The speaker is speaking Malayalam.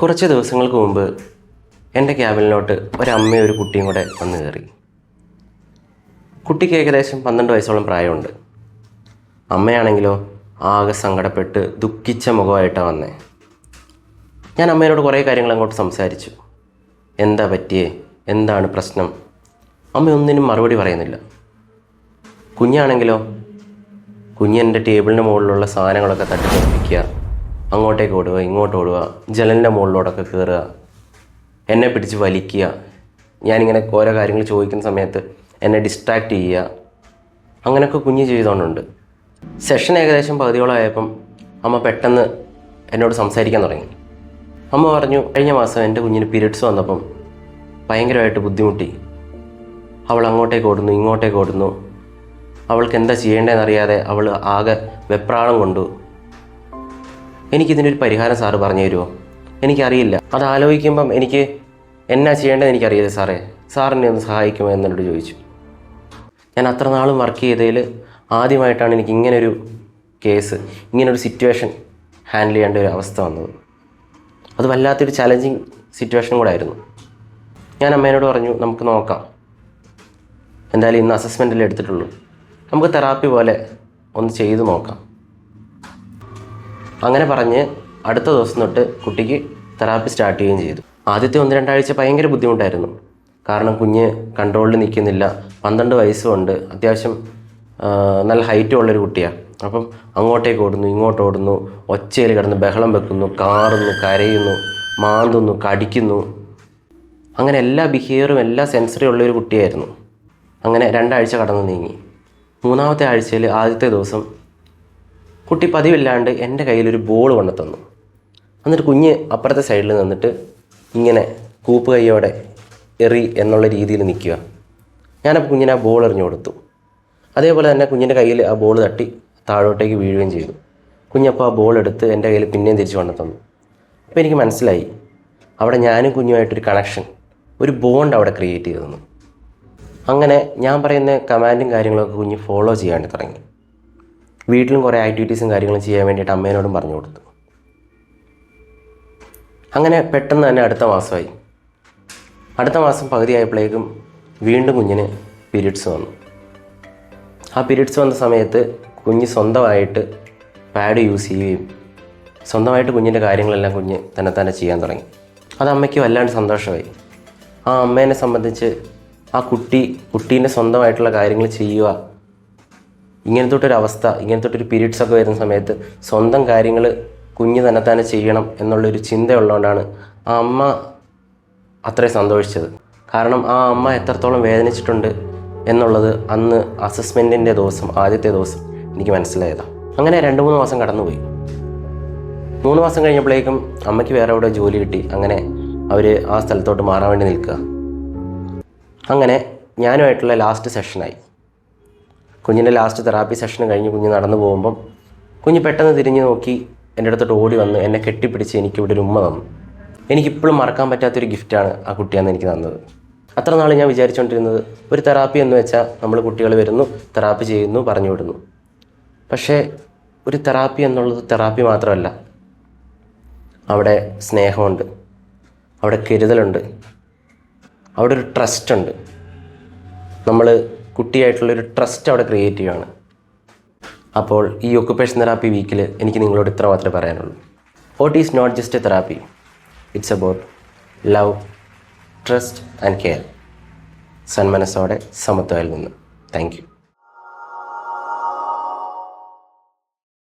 കുറച്ച് ദിവസങ്ങൾക്ക് മുമ്പ് എന്റെ ക്യാബിനിലോട്ട് ഒരമ്മയും ഒരു കുട്ടിയും കൂടെ വന്നു കയറി. കുട്ടിക്ക് ഏകദേശം പന്ത്രണ്ട് വയസ്സോളം പ്രായമുണ്ട്. അമ്മയാണെങ്കിലോ ആകെ സങ്കടപ്പെട്ട് ദുഃഖിച്ച മുഖമായിട്ടാണ് വന്നേ. ഞാൻ അമ്മയോട് കുറേ കാര്യങ്ങൾ അങ്ങോട്ട് സംസാരിച്ചു. എന്താ പറ്റിയേ? എന്താണ് പ്രശ്നം? അമ്മ ഒന്നിനും മറുപടി പറയുന്നില്ല. കുഞ്ഞാണെങ്കിലോ കുഞ്ഞ് എന്റെ ടേബിളിന്റെ മുകളിലുള്ള സാധനങ്ങളൊക്കെ തട്ടിത്തെറിപ്പിക്കുക അങ്ങോട്ടേക്ക് ഓടുക ഇങ്ങോട്ട് ഓടുക ജലന്റെ മുകളിലോടൊക്കെ കയറുക എന്നെ പിടിച്ച് വലിക്കുക. ഞാനിങ്ങനെ ഓരോ കാര്യങ്ങൾ ചോദിക്കുന്ന സമയത്ത് എന്നെ ഡിസ്ട്രാക്റ്റ് ചെയ്യുക. അങ്ങനെയൊക്കെ കുഞ്ഞ് ചെയ്തുകൊണ്ടുണ്ട്. സെഷൻ ഏകദേശം പകുതിയോളമായപ്പം അമ്മ പെട്ടെന്ന് എന്നോട് സംസാരിക്കാൻ തുടങ്ങി. അമ്മ പറഞ്ഞു കഴിഞ്ഞ മാസം എന്റെ കുഞ്ഞിന് പീരിയഡ്സ് വന്നപ്പം ഭയങ്കരമായിട്ട് ബുദ്ധിമുട്ടി. അവൾ അങ്ങോട്ടേക്ക് ഓടുന്നു ഇങ്ങോട്ടേക്ക് ഓടുന്നു. അവൾക്ക് എന്താ ചെയ്യേണ്ടതെന്നറിയാതെ അവൾ ആകെ വെപ്രാളം കൊണ്ടു. എനിക്കിതിനൊരു പരിഹാരം സാറ് പറഞ്ഞു തരുമോ? എനിക്കറിയില്ല. അത് ആലോചിക്കുമ്പം എനിക്ക് എന്നാ ചെയ്യേണ്ടതെന്ന് എനിക്കറിയില്ല സാറേ. സാറിനെ ഒന്ന് സഹായിക്കുമോ എന്നോട് ചോദിച്ചു. ഞാൻ അത്ര നാളും വർക്ക് ചെയ്തതിൽ ആദ്യമായിട്ടാണ് എനിക്ക് ഇങ്ങനൊരു കേസ് ഇങ്ങനൊരു സിറ്റുവേഷൻ ഹാൻഡിൽ ചെയ്യേണ്ട ഒരു അവസ്ഥ വന്നത്. അത് വല്ലാത്തൊരു ചലഞ്ചിങ് സിറ്റുവേഷൻ കൂടെ ആയിരുന്നു. ഞാൻ അമ്മേനോട് പറഞ്ഞു നമുക്ക് നോക്കാം. എന്തായാലും ഇന്ന് അസസ്മെന്റിൽ എടുത്തിട്ടുള്ളൂ. നമുക്ക് തെറാപ്പി പോലെ ഒന്ന് ചെയ്ത് നോക്കാം. അങ്ങനെ പറഞ്ഞ് അടുത്ത ദിവസം തൊട്ട് കുട്ടിക്ക് തെറാപ്പി സ്റ്റാർട്ട് ചെയ്യുകയും ചെയ്തു. ആദ്യത്തെ ഒന്ന് രണ്ടാഴ്ച ഭയങ്കര ബുദ്ധിമുട്ടായിരുന്നു. കാരണം കുഞ്ഞ് കൺട്രോളിൽ നിൽക്കുന്നില്ല. പന്ത്രണ്ട് വയസ്സുമുണ്ട് അത്യാവശ്യം നല്ല ഹൈറ്റും ഉള്ളൊരു കുട്ടിയാണ് അപ്പം അങ്ങോട്ടേക്ക് ഓടുന്നു ഇങ്ങോട്ട് ഓടുന്നു. ഒച്ചയിൽ കിടന്ന് ബഹളം വെക്കുന്നു കാറുന്നു കരയുന്നു മാന്തുന്നു കടിക്കുന്നു. അങ്ങനെ എല്ലാ ബിഹേവിയറും എല്ലാ സെൻസറി ഉള്ളൊരു കുട്ടിയായിരുന്നു. അങ്ങനെ രണ്ടാഴ്ച കടന്നു നീങ്ങി. മൂന്നാമത്തെ ആഴ്ചയിൽ ആദ്യത്തെ ദിവസം കുട്ടി പതിവില്ലാണ്ട് എന്റെ കയ്യിലൊരു ബോൾ കൊണ്ടു തന്നു. എന്നിട്ട് കുഞ്ഞ് അപ്പുറത്തെ സൈഡിൽ നിന്നിട്ട് ഇങ്ങനെ കൂപ്പ് കൈയോടെ എറി എന്നുള്ള രീതിയിൽ നിൽക്കുക. ഞാനപ്പോൾ കുഞ്ഞിന് ആ ബോൾ എറിഞ്ഞു കൊടുത്തു. അതേപോലെ തന്നെ കുഞ്ഞിന്റെ കയ്യിൽ ആ ബോൾ തട്ടി താഴോട്ടേക്ക് വീഴുകയും ചെയ്തു. കുഞ്ഞപ്പോൾ ആ ബോൾ എടുത്ത് എന്റെ കയ്യിൽ പിന്നെയും തിരിച്ചു കൊണ്ടു തന്നു. അപ്പോൾ എനിക്ക് മനസ്സിലായി അവിടെ ഞാനും കുഞ്ഞുമായിട്ടൊരു കണക്ഷൻ ഒരു ബോണ്ട് അവിടെ ക്രിയേറ്റ് ചെയ്തു അങ്ങനെ ഞാൻ പറയുന്ന കമാൻഡും കാര്യങ്ങളൊക്കെ കുഞ്ഞ് ഫോളോ ചെയ്യാൻ തുടങ്ങി. വീട്ടിലും കുറേ ആക്ടിവിറ്റീസും കാര്യങ്ങളും ചെയ്യാൻ വേണ്ടിയിട്ട് അമ്മേനോടും പറഞ്ഞു കൊടുത്തു. അങ്ങനെ പെട്ടെന്ന് തന്നെ അടുത്ത മാസമായി. അടുത്ത മാസം പകുതിയായപ്പോഴേക്കും വീണ്ടും കുഞ്ഞിന് പീരീഡ്സ് വന്നു. ആ പീരീഡ്സ് വന്ന സമയത്ത് കുഞ്ഞ് സ്വന്തമായിട്ട് പാഡ് യൂസ് ചെയ്യുകയും സ്വന്തമായിട്ട് കുഞ്ഞിന്റെ കാര്യങ്ങളെല്ലാം കുഞ്ഞ് തന്നെ തന്നെ ചെയ്യാൻ തുടങ്ങി. അത് അമ്മയ്ക്ക് വല്ലാണ്ട് സന്തോഷമായി. ആ അമ്മേനെ സംബന്ധിച്ച് ആ കുട്ടി കുട്ടീന്റെ സ്വന്തമായിട്ടുള്ള കാര്യങ്ങൾ ചെയ്യുക ഇങ്ങനത്തെ ഒരു അവസ്ഥ ഇങ്ങനത്തെ ഒരു പീരീഡ്സ് ഒക്കെ വരുന്ന സമയത്ത് സ്വന്തം കാര്യങ്ങൾ കുഞ്ഞ് തന്നെ തന്നെ ചെയ്യണം എന്നുള്ളൊരു ചിന്ത ഉള്ളതുകൊണ്ടാണ് ആ അമ്മ അത്രയും സന്തോഷിച്ചത്. കാരണം ആ അമ്മ എത്രത്തോളം വേദനിച്ചിട്ടുണ്ട് എന്നുള്ളത് അന്ന് അസസ്മെന്റിന്റെ ദിവസം ആദ്യത്തെ ദിവസം എനിക്ക് മനസ്സിലായതാ. അങ്ങനെ രണ്ട് മൂന്ന് മാസം കടന്നുപോയി. മൂന്ന് മാസം കഴിഞ്ഞപ്പോഴേക്കും അമ്മയ്ക്ക് വേറെ എവിടെ ജോലി കിട്ടി അങ്ങനെ അവർ ആ സ്ഥലത്തോട്ട് മാറാൻ വേണ്ടി നിൽക്കുക. അങ്ങനെ ഞാനുമായിട്ടുള്ള ലാസ്റ്റ് സെഷനായി കുഞ്ഞിന്റെ ലാസ്റ്റ് തെറാപ്പി സെഷൻ കഴിഞ്ഞ് കുഞ്ഞ് നടന്നു പോകുമ്പം കുഞ്ഞ് പെട്ടെന്ന് തിരിഞ്ഞു നോക്കി എന്റെ അടുത്തോട്ട് ഓടി വന്ന് എന്നെ കെട്ടിപ്പിടിച്ച് എനിക്ക് ഇവിടെ ഒരു ഉമ്മ തന്നു. എനിക്കിപ്പോഴും മറക്കാൻ പറ്റാത്തൊരു ഗിഫ്റ്റാണ് ആ കുട്ടിയാന്ന് എനിക്ക് തന്നത്. അത്ര നാൾ ഞാൻ വിചാരിച്ചുകൊണ്ടിരുന്നത് ഒരു തെറാപ്പി എന്ന് വെച്ചാൽ നമ്മൾ കുട്ടികൾ വരുന്നു തെറാപ്പി ചെയ്യുന്നു പറഞ്ഞു വിടുന്നു. പക്ഷേ ഒരു തെറാപ്പി എന്നുള്ളത് തെറാപ്പി മാത്രമല്ല. അവിടെ സ്നേഹമുണ്ട്. അവിടെ കരുതലുണ്ട്. അവിടെ ഒരു ട്രസ്റ്റ് ഉണ്ട്. നമ്മൾ കുട്ടിയായിട്ടുള്ളൊരു ട്രസ്റ്റ് അവിടെ ക്രിയേറ്റ് ചെയ്യുകയാണ് അപ്പോൾ ഈ ഒക്കുപേഷൻ തെറാപ്പി വീക്കിൽ എനിക്ക് നിങ്ങളോട് ഇത്ര മാത്രമേ പറയാനുള്ളൂ. Vote is not just a therapy it's about love trust and care സന്മനസ്സോടെ സമത്വയിൽ നിന്ന്. Thank you